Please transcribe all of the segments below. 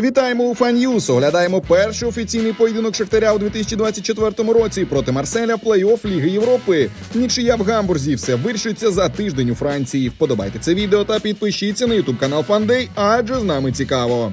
Вітаємо у Фан'юз. Оглядаємо перший офіційний поєдинок Шахтаря у 2024 році проти Марселя плей-офф Ліги Європи. Нічия в Гамбурзі. Все вирішиться за тиждень у Франції. Вподобайте це відео та підпишіться на ютуб канал Фандей, адже з нами цікаво.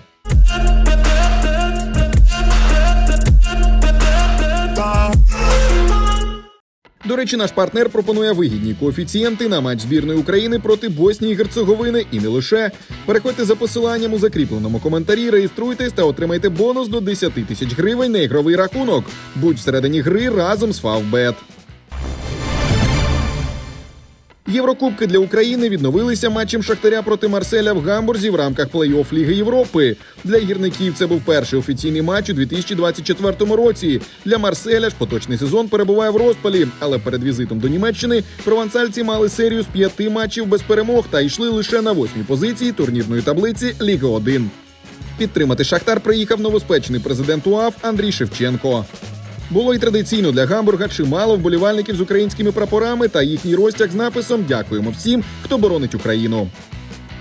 До речі, наш партнер пропонує вигідні коефіцієнти на матч збірної України проти Боснії і Герцеговини і не лише. Переходьте за посиланням у закріпленому коментарі, реєструйтесь та отримайте бонус до 10 тисяч гривень на ігровий рахунок. Будь всередині гри разом з Фавбет. Єврокубки для України відновилися матчем Шахтаря проти Марселя в Гамбурзі в рамках плей-офф Ліги Європи. Для гірників це був перший офіційний матч у 2024 році. Для Марселя ж поточний сезон перебуває в розпалі, але перед візитом до Німеччини провансальці мали серію з п'яти матчів без перемог та йшли лише на восьмій позиції турнірної таблиці Ліги 1. Підтримати Шахтар приїхав новоспечений президент УАФ Андрій Шевченко. Було й традиційно для Гамбурга чимало вболівальників з українськими прапорами та їхній розтяг з написом Дякуємо всім, хто боронить Україну.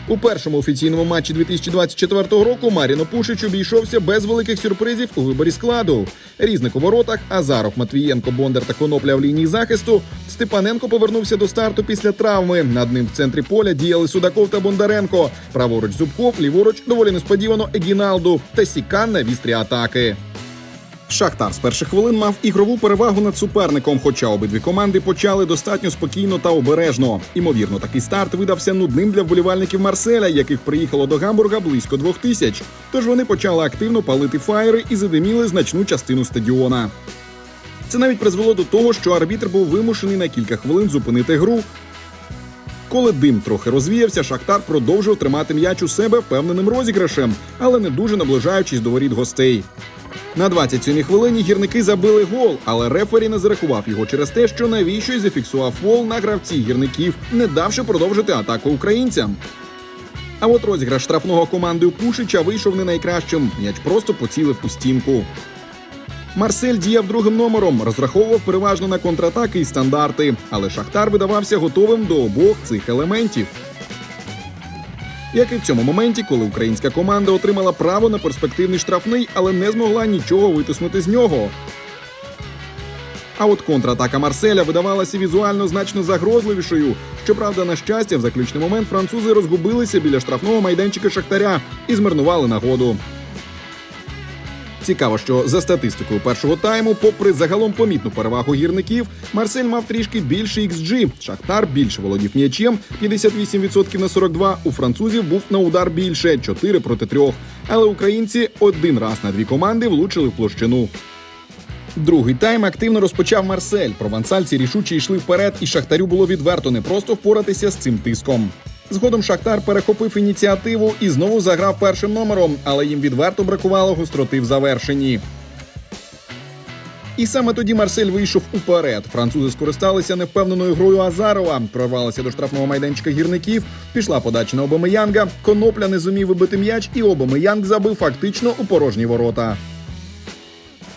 У першому офіційному матчі 2024 року Маріно Пушич обійшовся без великих сюрпризів у виборі складу. Різник у воротах, Азаров, Матвієнко, Бондар та Конопля в лінії захисту. Степаненко повернувся до старту після травми. Над ним в центрі поля діяли Судаков та Бондаренко. Праворуч Зубков, ліворуч доволі несподівано Егіналду та Сікан на вістрі атаки. Шахтар з перших хвилин мав ігрову перевагу над суперником, хоча обидві команди почали достатньо спокійно та обережно. Імовірно, такий старт видався нудним для вболівальників Марселя, яких приїхало до Гамбурга близько двох тисяч. Тож вони почали активно палити фаєри і задиміли значну частину стадіона. Це навіть призвело до того, що арбітр був вимушений на кілька хвилин зупинити гру. Коли дим трохи розвіявся, Шахтар продовжив тримати м'яч у себе впевненим розіграшем, але не дуже наближаючись до воріт гостей. На 27-й хвилині гірники забили гол, але рефері не зарахував його через те, що навіщо й зафіксував фол на гравці гірників, не давши продовжити атаку українцям. А от розіграш штрафного команди Пушича вийшов не найкращим. М'яч просто поцілив у стінку. Марсель діяв другим номером, розраховував переважно на контратаки і стандарти, але Шахтар видавався готовим до обох цих елементів. Як і в цьому моменті, коли українська команда отримала право на перспективний штрафний, але не змогла нічого витиснути з нього. А от контратака Марселя видавалася візуально значно загрозливішою. Щоправда, на щастя, в заключний момент французи розгубилися біля штрафного майданчика Шахтаря і змарнували нагоду. Цікаво, що за статистикою першого тайму, попри загалом помітну перевагу гірників, Марсель мав трішки більше XG. Шахтар більше володів м'ячем 58% на 42. У французів був на удар більше 4 проти 3. Але українці один раз на дві команди влучили в площину. Другий тайм активно розпочав Марсель. Провансальці рішуче йшли вперед, і Шахтарю було відверто не просто впоратися з цим тиском. Згодом Шахтар перехопив ініціативу і знову заграв першим номером, але їм відверто бракувало гостроти в завершенні. І саме тоді Марсель вийшов уперед. Французи скористалися невпевненою грою Азарова, прорвалися до штрафного майданчика гірників. Пішла подача на Обамеянга. Конопля не зумів вибити м'яч, і Обамеянг забив фактично у порожні ворота.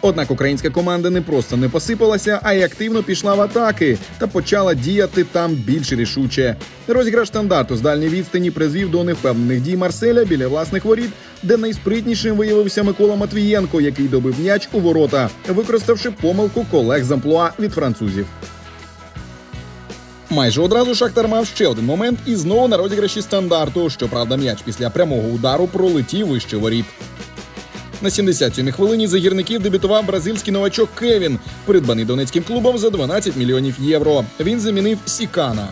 Однак українська команда не просто не посипалася, а й активно пішла в атаки та почала діяти там більш рішуче. Розіграш стандарту з дальньої відстані призвів до невпевнених дій Марселя біля власних воріт, де найспритнішим виявився Микола Матвієнко, який добив м'яч у ворота, використавши помилку колег з амплуа від французів. Майже одразу Шахтар мав ще один момент і знову на розіграші стандарту. Щоправда, м'яч після прямого удару пролетів вище воріт. На 77-й хвилині за гірників дебютував бразильський новачок Кевін, придбаний донецьким клубом за 12 мільйонів євро. Він замінив Сікана.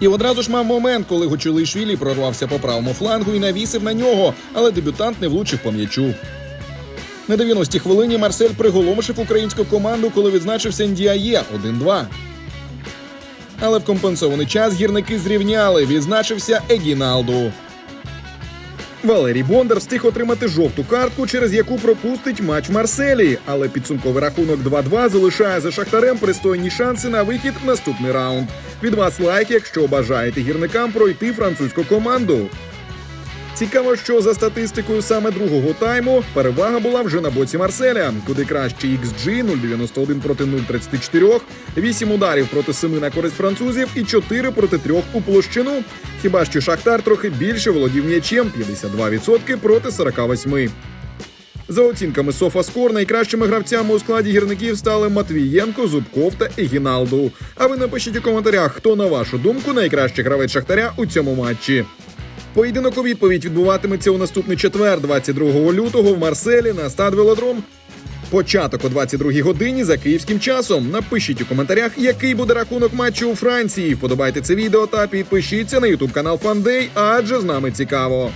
І одразу ж мав момент, коли Гочулишвілі прорвався по правому флангу і навісив на нього, але дебютант не влучив по м'ячу. На 90-й хвилині Марсель приголомшив українську команду, коли відзначився Ndіає 1-2. Але в компенсований час гірники зрівняли. Відзначився Егіналду. Валерій Бондар встиг отримати жовту картку, через яку пропустить матч Марселі. Але підсумковий рахунок 2-2 залишає за шахтарем пристойні шанси на вихід в наступний раунд. Від вас лайк, якщо бажаєте гірникам пройти французьку команду. Цікаво, що за статистикою саме другого тайму перевага була вже на боці Марселя, куди краще XG 0,91 проти 0,34, 8 ударів проти 7 на користь французів і 4 проти 3 у площину. Хіба що Шахтар трохи більше володів м'ячем 52% проти 48%. За оцінками Софаскор, найкращими гравцями у складі гірників стали Матвієнко, Зубков та Егіналду. А ви напишіть у коментарях, хто на вашу думку найкращий гравець Шахтаря у цьому матчі. Поєдинок у відповідь відбуватиметься у наступний четвер, 22 лютого, в Марселі на стад Велодром. Початок о 22 годині за київським часом. Напишіть у коментарях, який буде рахунок матчу у Франції. Вподобайте це відео та підпишіться на ютуб канал Фандей, адже з нами цікаво.